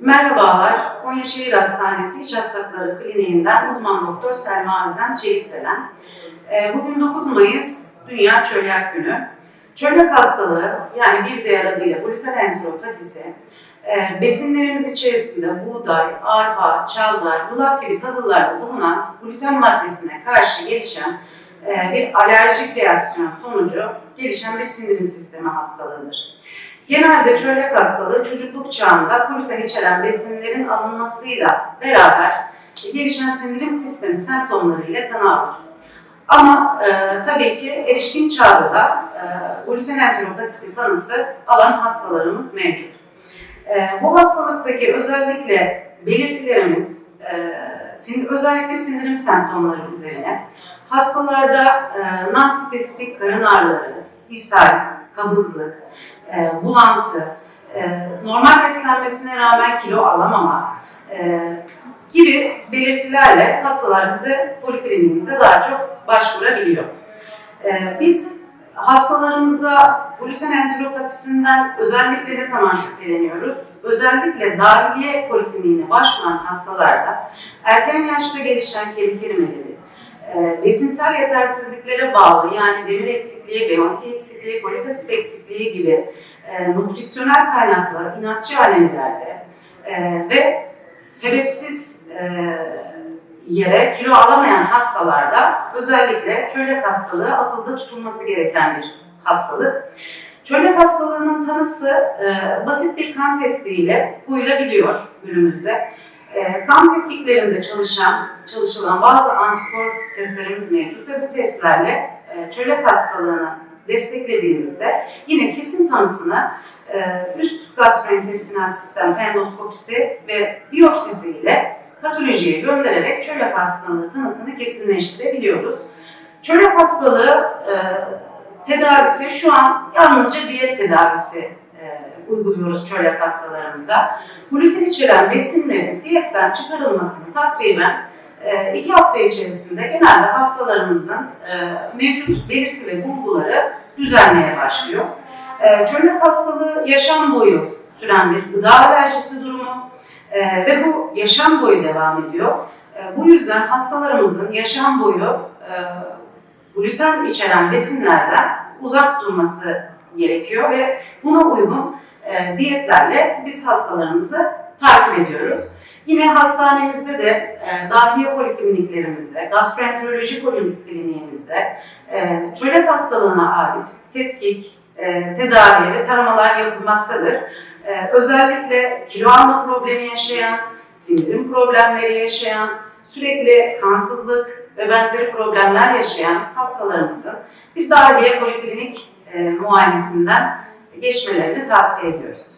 Merhabalar, Konya Şehir Hastanesi İç Hastalıkları Kliniğinden uzman doktor Selma Özlem Çelikdelen. Ee, Bugün 9 Mayıs Dünya Çölyak Günü. Çölyak hastalığı yani bir diğer adıyla gluten enteropatisi e, besinlerimiz içerisinde buğday, arpa, çavdar, yulaf gibi tahıllarda bulunan gluten maddesine karşı gelişen bir alerjik reaksiyon sonucu gelişen bir sindirim sistemi hastalığıdır. Genelde çölyak hastalığı çocukluk çağında gluten içeren besinlerin alınmasıyla beraber gelişen sindirim sistemi semptomlarıyla tanı. Ama e, tabii ki erişkin çağda da e, gluten enteropatisi tanısı alan hastalarımız mevcut. E, bu hastalıktaki özellikle belirtilerimiz e, sin, özellikle sindirim semptomları üzerine hastalarda e, non-spesifik karın ağrıları, ishal, kabızlık, e, bulantı, e, normal beslenmesine rağmen kilo alamama e, gibi belirtilerle hastalar bize polikliniğimize daha çok başvurabiliyor. E, biz hastalarımızda gluten enteropatisinden özellikle ne zaman şüpheleniyoruz? Özellikle dahiliye polikliniğine başvuran hastalarda erken yaşta gelişen kemik erimeleri, e, besinsel yetersizliklere bağlı yani demir eksikliği, B12 eksikliği, folik asit eksikliği gibi e, nutrisyonel kaynaklı inatçı alemlerde e, ve sebepsiz yere kilo alamayan hastalarda özellikle çölyak hastalığı akılda tutulması gereken bir hastalık. Çölyak hastalığının tanısı e, basit bir kan testiyle koyulabiliyor günümüzde. E, kan tetkiklerinde çalışan, çalışılan bazı antikor testlerimiz mevcut ve bu testlerle e, çölyak hastalığını desteklediğimizde yine kesin tanısını e, üst gastrointestinal sistem endoskopisi ve biyopsisi ile patolojiye göndererek çölyak hastalığı tanısını kesinleştirebiliyoruz. Çölyak hastalığı e, tedavisi şu an yalnızca diyet tedavisi e, uyguluyoruz çölyak hastalarımıza. Gluten içeren besinlerin diyetten çıkarılmasını takriben e, iki hafta içerisinde genelde hastalarımızın e, mevcut belirti ve bulguları düzenleye başlıyor. E, çölyak hastalığı yaşam boyu süren bir gıda alerjisi durumu e, ve bu yaşam boyu devam ediyor. E, bu yüzden hastalarımızın yaşam boyu e, gluten içeren besinlerden uzak durması gerekiyor ve buna uygun e, diyetlerle biz hastalarımızı takip ediyoruz. Yine hastanemizde de e, dahiliye polikliniklerimizde, gastroenteroloji polikliniğimizde e, çölyak hastalığına ait tetkik, e, tedavi ve taramalar yapılmaktadır. E, özellikle kilo alma problemi yaşayan, sindirim problemleri yaşayan, sürekli kansızlık ve benzeri problemler yaşayan hastalarımızın bir dahiliye poliklinik e, muayenesinden geçmelerini tavsiye ediyoruz.